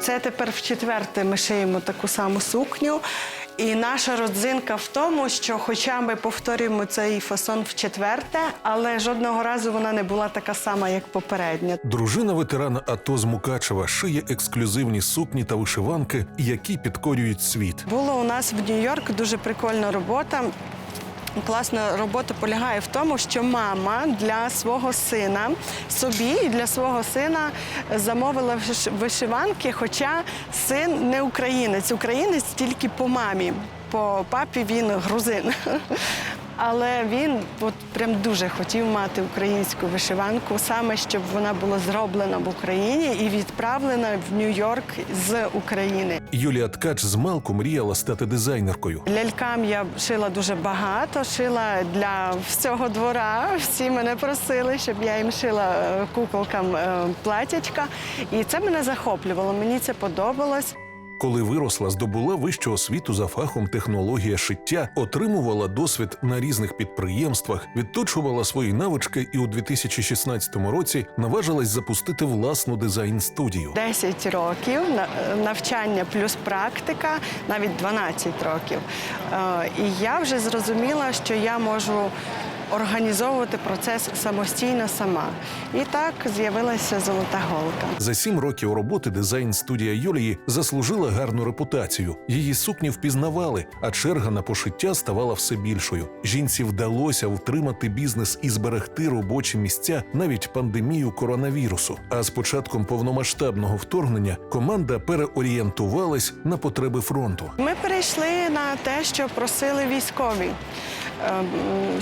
Це тепер в четверте ми шиємо таку саму сукню. І наша родзинка в тому, що, хоча ми повторюємо цей фасон в четверте, але жодного разу вона не була така сама, як попередня. Дружина ветерана АТО з Мукачева шиє ексклюзивні сукні та вишиванки, які підкорюють світ. Було у нас в Нью-Йорк дуже прикольна робота. Класна робота полягає в тому, що мама для свого сина собі і для свого сина замовила вишиванки, хоча син не українець, українець тільки по мамі. По папі він грузин. Але він от прям дуже хотів мати українську вишиванку, саме щоб вона була зроблена в Україні і відправлена в Нью-Йорк з України. Юлія Ткач з малку мріяла стати дизайнеркою. Лялькам я шила дуже багато, шила для всього двора. Всі мене просили, щоб я їм шила е, куколкам е, платячка. І це мене захоплювало. Мені це подобалось. Коли виросла, здобула вищу освіту за фахом технологія шиття, отримувала досвід на різних підприємствах, відточувала свої навички і у 2016 році наважилась запустити власну дизайн-студію. 10 років на- навчання плюс практика, навіть 12 років. Е, І я вже зрозуміла, що я можу організовувати процес самостійно сама. І так з'явилася золота голка. За сім років роботи дизайн-студія Юлії заслужила гарну репутацію. Її сукні впізнавали, а черга на пошиття ставала все більшою. Жінці вдалося втримати бізнес і зберегти робочі місця навіть пандемію коронавірусу. А з початком повномасштабного вторгнення команда переорієнтувалась на потреби фронту. Ми перейшли на те, що просили військові. Ем,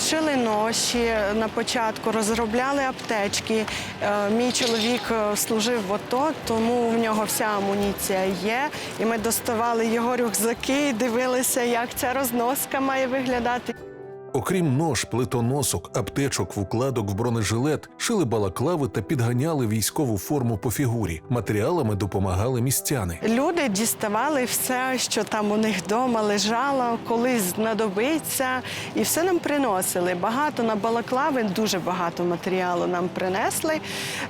Шили ноші на початку, розробляли аптечки. Е, Мій чоловік е, служив в ОТО, тому в нього вся амуніція є. І ми доставали його рюкзаки і дивилися, як ця розноска має виглядати. Окрім нож, плитоносок, аптечок, вкладок в бронежилет, шили балаклави та підганяли військову форму по фігурі. Матеріалами допомагали містяни. Люди діставали все, що там у них вдома лежало, колись знадобиться, і все нам приносили. Багато на балаклави, дуже багато матеріалу нам принесли.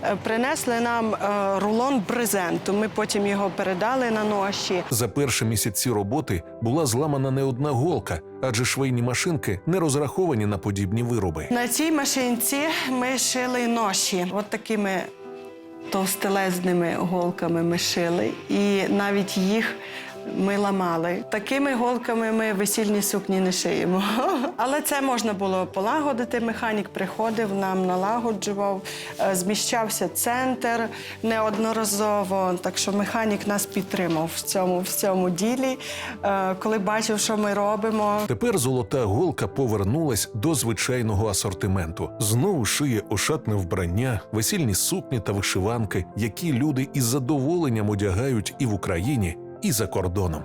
Е, Принесли нам е, рулон брезенту. Ми потім його передали на ноші. За перші місяці роботи була зламана не одна голка, адже швейні машинки не розраховані на подібні вироби. На цій машинці ми шили ноші. От такими товстелезними голками ми шили, і навіть їх ми ламали. Такими голками ми весільні сукні не шиємо. Але це можна було полагодити. Механік приходив, нам налагоджував, Е, зміщався центр неодноразово. Так що механік нас підтримав в цьому, в цьому ділі. Е, Коли бачив, що ми робимо, Тепер золота голка повернулась до звичайного асортименту. Знову шиє ошатне вбрання, весільні сукні та вишиванки, які люди із задоволенням одягають і в Україні, і за кордоном.